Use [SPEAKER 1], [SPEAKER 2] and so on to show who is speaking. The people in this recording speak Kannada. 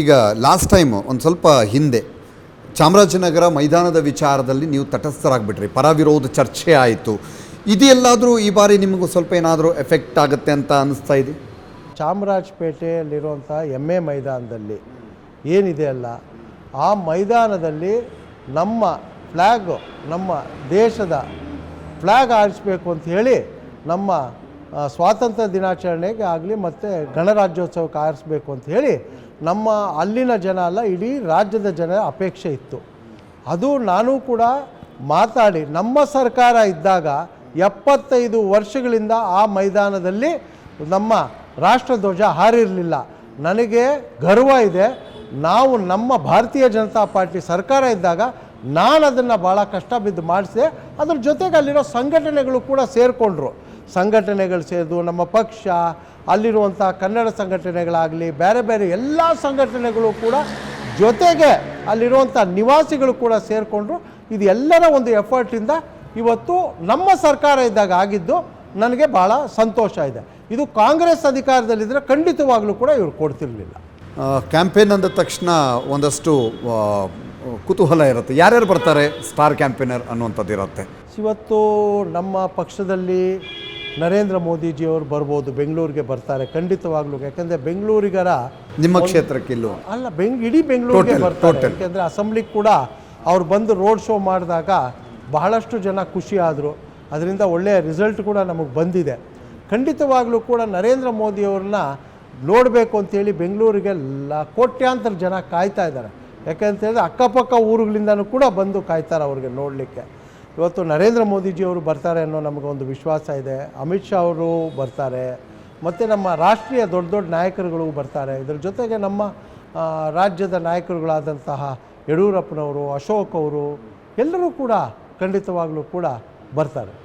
[SPEAKER 1] ಈಗ ಲಾಸ್ಟ್ ಟೈಮು ಒಂದು ಸ್ವಲ್ಪ ಹಿಂದೆ ಚಾಮರಾಜನಗರ ಮೈದಾನದ ವಿಚಾರದಲ್ಲಿ ನೀವು ತಟಸ್ಥರಾಗ್ಬಿಟ್ರಿ. ಪರ ವಿರೋಧ ಚರ್ಚೆ ಆಯಿತು. ಇದೆಲ್ಲಾದರೂ ಈ ಬಾರಿ ನಿಮಗೂ ಸ್ವಲ್ಪ ಏನಾದರೂ ಎಫೆಕ್ಟ್ ಆಗುತ್ತೆ ಅಂತ ಅನಿಸ್ತಾ ಇದೆ?
[SPEAKER 2] ಚಾಮರಾಜಪೇಟೆಯಲ್ಲಿರುವಂಥ ಎಂ ಎ ಮೈದಾನದಲ್ಲಿ ಏನಿದೆ ಅಲ್ಲ, ಆ ಮೈದಾನದಲ್ಲಿ ನಮ್ಮ ಫ್ಲ್ಯಾಗು ನಮ್ಮ ದೇಶದ ಫ್ಲ್ಯಾಗ್ ಆರಿಸ್ಬೇಕು ಅಂತ ಹೇಳಿ ನಮ್ಮ ಸ್ವಾತಂತ್ರ್ಯ ದಿನಾಚರಣೆಗೆ ಆಗಲಿ ಮತ್ತು ಗಣರಾಜ್ಯೋತ್ಸವಕ್ಕೆ ಆರಿಸ್ಬೇಕು ಅಂತ ಹೇಳಿ ನಮ್ಮ ಅಲ್ಲಿನ ಜನ ಅಲ್ಲ, ಇಡೀ ರಾಜ್ಯದ ಜನರ ಅಪೇಕ್ಷೆ ಇತ್ತು. ಅದು ನಾನು ಕೂಡ ಮಾತಾಡಿ, ನಮ್ಮ ಸರ್ಕಾರ ಇದ್ದಾಗ ಎಪ್ಪತ್ತೈದು ವರ್ಷಗಳಿಂದ ಆ ಮೈದಾನದಲ್ಲಿ ನಮ್ಮ ರಾಷ್ಟ್ರಧ್ವಜ ಹಾರಿರಲಿಲ್ಲ. ನನಗೆ ಗರ್ವ ಇದೆ, ನಾವು ನಮ್ಮ ಭಾರತೀಯ ಜನತಾ ಪಾರ್ಟಿ ಸರ್ಕಾರ ಇದ್ದಾಗ ನಾನು ಅದನ್ನು ಭಾಳ ಕಷ್ಟ ಬಿದ್ದು ಮಾಡಿಸಿದೆ, ಅದ್ರ ಜೊತೆಗೆ ಅಲ್ಲಿರೋ ಸಂಘಟನೆಗಳು ಕೂಡ ಸೇರಿಕೊಂಡ್ರು. ಸಂಘಟನೆಗಳು ಸೇರಿದು ನಮ್ಮ ಪಕ್ಷ ಅಲ್ಲಿರುವಂಥ ಕನ್ನಡ ಸಂಘಟನೆಗಳಾಗಲಿ ಬೇರೆ ಬೇರೆ ಎಲ್ಲ ಸಂಘಟನೆಗಳು ಕೂಡ ಜೊತೆಗೆ ಅಲ್ಲಿರುವಂಥ ನಿವಾಸಿಗಳು ಕೂಡ ಸೇರಿಕೊಂಡ್ರು. ಇದು ಎಲ್ಲರ ಒಂದು ಎಫರ್ಟಿಂದ ಇವತ್ತು ನಮ್ಮ ಸರ್ಕಾರ ಇದ್ದಾಗ ಆಗಿದ್ದು ನನಗೆ ಭಾಳ ಸಂತೋಷ ಇದೆ. ಇದು ಕಾಂಗ್ರೆಸ್ ಅಧಿಕಾರದಲ್ಲಿದ್ದರೆ ಖಂಡಿತವಾಗ್ಲೂ ಕೂಡ ಇವರು ಕೊಡ್ತಿರಲಿಲ್ಲ.
[SPEAKER 1] ಕ್ಯಾಂಪೇನ್ ಅಂದ ತಕ್ಷಣ ಒಂದಷ್ಟು ಕುತೂಹಲ ಇರುತ್ತೆ. ಯಾರ್ಯಾರು ಬರ್ತಾರೆ? ಸ್ಟಾರ್ ಕ್ಯಾಂಪೇನರ್ ಅನ್ನುವಂಥದ್ದು ಇರುತ್ತೆ
[SPEAKER 2] ಇವತ್ತು ನಮ್ಮ ಪಕ್ಷದಲ್ಲಿ ನರೇಂದ್ರ ಮೋದಿಜಿಯವರು ಬರ್ಬೋದು ಬೆಂಗಳೂರಿಗೆ ಬರ್ತಾರೆ ಖಂಡಿತವಾಗ್ಲೂ. ಯಾಕಂದ್ರೆ ಬೆಂಗಳೂರಿಗರ
[SPEAKER 1] ನಿಮ್ಮ ಕ್ಷೇತ್ರಕ್ಕೆ ಇಲ್ಲೂ
[SPEAKER 2] ಅಲ್ಲ ಬೆಂಗ್ ಇಡೀ ಬೆಂಗಳೂರಿಗೆ ಬರ್ತಾರೆ.
[SPEAKER 1] ಯಾಕಂದ್ರೆ
[SPEAKER 2] ಯಾಕೆಂದರೆ ಅಸೆಂಬ್ಲಿಗೆ ಕೂಡ ಅವ್ರು ಬಂದು ರೋಡ್ ಶೋ ಮಾಡಿದಾಗ ಬಹಳಷ್ಟು ಜನ ಖುಷಿ ಆದರು. ಅದರಿಂದ ಒಳ್ಳೆಯ ರಿಸಲ್ಟ್ ಕೂಡ ನಮಗೆ ಬಂದಿದೆ. ಖಂಡಿತವಾಗ್ಲೂ ಕೂಡ ನರೇಂದ್ರ ಮೋದಿಯವ್ರನ್ನ ನೋಡಬೇಕು ಅಂತೇಳಿ ಬೆಂಗಳೂರಿಗೆ ಲ ಕೋಟ್ಯಾಂತರ ಜನ ಕಾಯ್ತಾ ಇದ್ದಾರೆ. ಯಾಕೆಂತೇಳಿದ್ರೆ ಅಕ್ಕಪಕ್ಕ ಊರುಗಳಿಂದನೂ ಕೂಡ ಬಂದು ಕಾಯ್ತಾರೆ ಅವ್ರಿಗೆ ನೋಡಲಿಕ್ಕೆ. ಇವತ್ತು ನರೇಂದ್ರ ಮೋದಿಜಿಯವರು ಬರ್ತಾರೆ ಅನ್ನೋ ನಮಗೊಂದು ವಿಶ್ವಾಸ ಇದೆ. ಅಮಿತ್ ಶಾ ಅವರು ಬರ್ತಾರೆ. ಮತ್ತು ನಮ್ಮ ರಾಷ್ಟ್ರೀಯ ದೊಡ್ಡ ದೊಡ್ಡ ನಾಯಕರುಗಳು ಬರ್ತಾರೆ. ಇದರ ಜೊತೆಗೆ ನಮ್ಮ ರಾಜ್ಯದ ನಾಯಕರುಗಳಾದಂತಹ ಯಡಿಯೂರಪ್ಪನವರು, ಅಶೋಕ್ ಅವರು ಎಲ್ಲರೂ ಕೂಡ ಖಂಡಿತವಾಗಲೂ ಕೂಡ ಬರ್ತಾರೆ.